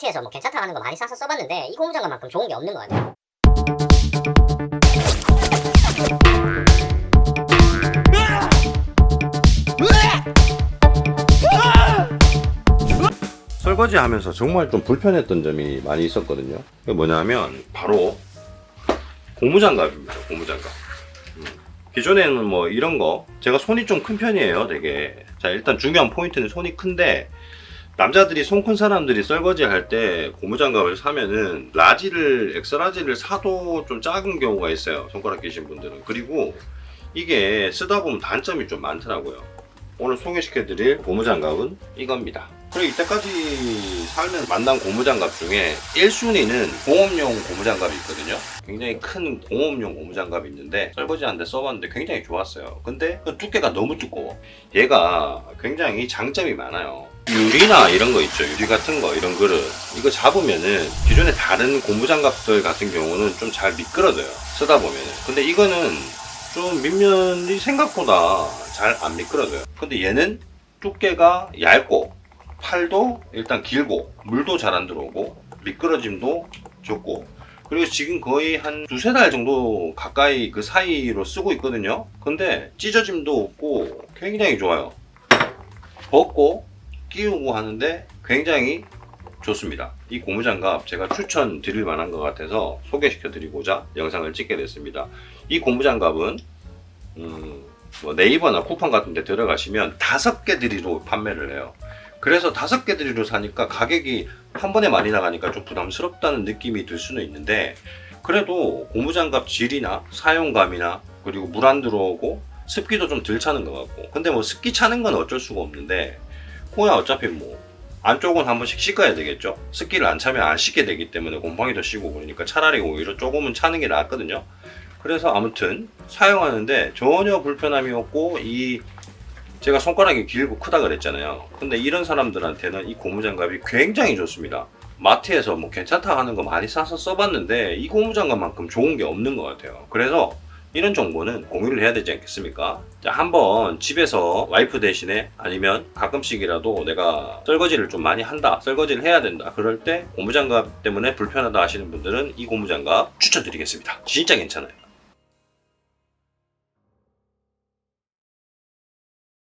마트에서 뭐 괜찮다 하는 거 많이 사서 써봤는데 이 고무장갑만큼 좋은 게 없는 것 같아요. 설거지 하면서 정말 좀 불편했던 점이 많이 있었거든요. 그게 뭐냐면 바로 고무장갑입니다. 고무장갑. 음. 기존에는 뭐 이런 거 제가 손이 좀 큰 편이에요. 되게. 자 일단 중요한 포인트는 손이 큰데 남자들이 손 큰 사람들이 설거지 할 때 고무장갑을 사면은 라지를 엑스라지를 사도 좀 작은 경우가 있어요. 손가락 끼신 분들은. 그리고 이게 쓰다 보면 단점이 좀 많더라고요. 오늘 소개시켜 드릴 고무장갑은 이겁니다. 그리고 이때까지 살면 만난 고무장갑 중에 1순위는 공업용 고무장갑이 있거든요. 굉장히 큰 공업용 고무장갑이 있는데 설거지 하는데 써봤는데 굉장히 좋았어요. 근데 그 두께가 너무 두꺼워. 얘가 굉장히 장점이 많아요. 유리나 이런 거 있죠. 유리 같은 거, 이런 그릇. 이거 잡으면은 기존에 다른 고무장갑들 같은 경우는 좀 잘 미끄러져요. 쓰다 보면은. 근데 이거는 좀 밑면이 생각보다 잘 안 미끄러져요. 근데 얘는 두께가 얇고 팔도 일단 길고 물도 잘 안 들어오고 미끄러짐도 적고 그리고 지금 거의 한 두세 달 정도 가까이 그 사이로 쓰고 있거든요. 근데 찢어짐도 없고 굉장히 좋아요. 벗고 끼우고 하는데 굉장히 좋습니다. 이 고무장갑 제가 추천드릴 만한 것 같아서 소개시켜 드리고자 영상을 찍게 됐습니다. 이 고무장갑은 음, 뭐 네이버나 쿠팡 같은 데 들어가시면 다섯 개 드리로 판매를 해요. 그래서 다섯 개 드리로 사니까 가격이 한 번에 많이 나가니까 좀 부담스럽다는 느낌이 들 수는 있는데 그래도 고무장갑 질이나 사용감이나 그리고 물 안 들어오고 습기도 좀 덜 차는 것 같고 근데 뭐 습기 차는 건 어쩔 수가 없는데 코야 어차피 뭐 안쪽은 한 번씩 씻어야 되겠죠 습기를 안 차면 안 씻게 되기 때문에 곰팡이도 씻고 그러니까 차라리 오히려 조금은 차는 게 낫거든요 그래서 아무튼 사용하는데 전혀 불편함이 없고 이 제가 손가락이 길고 크다 그랬잖아요. 근데 이런 사람들한테는 이 고무장갑이 굉장히 좋습니다. 마트에서 뭐 괜찮다 하는 거 많이 사서 써봤는데 이 고무장갑만큼 좋은 게 없는 것 같아요. 그래서 이런 정보는 공유를 해야 되지 않겠습니까? 자, 한번 집에서 와이프 대신에 아니면 가끔씩이라도 내가 설거지를 좀 많이 한다, 설거지를 해야 된다. 그럴 때 고무장갑 때문에 불편하다 하시는 분들은 이 고무장갑 추천드리겠습니다. 진짜 괜찮아요.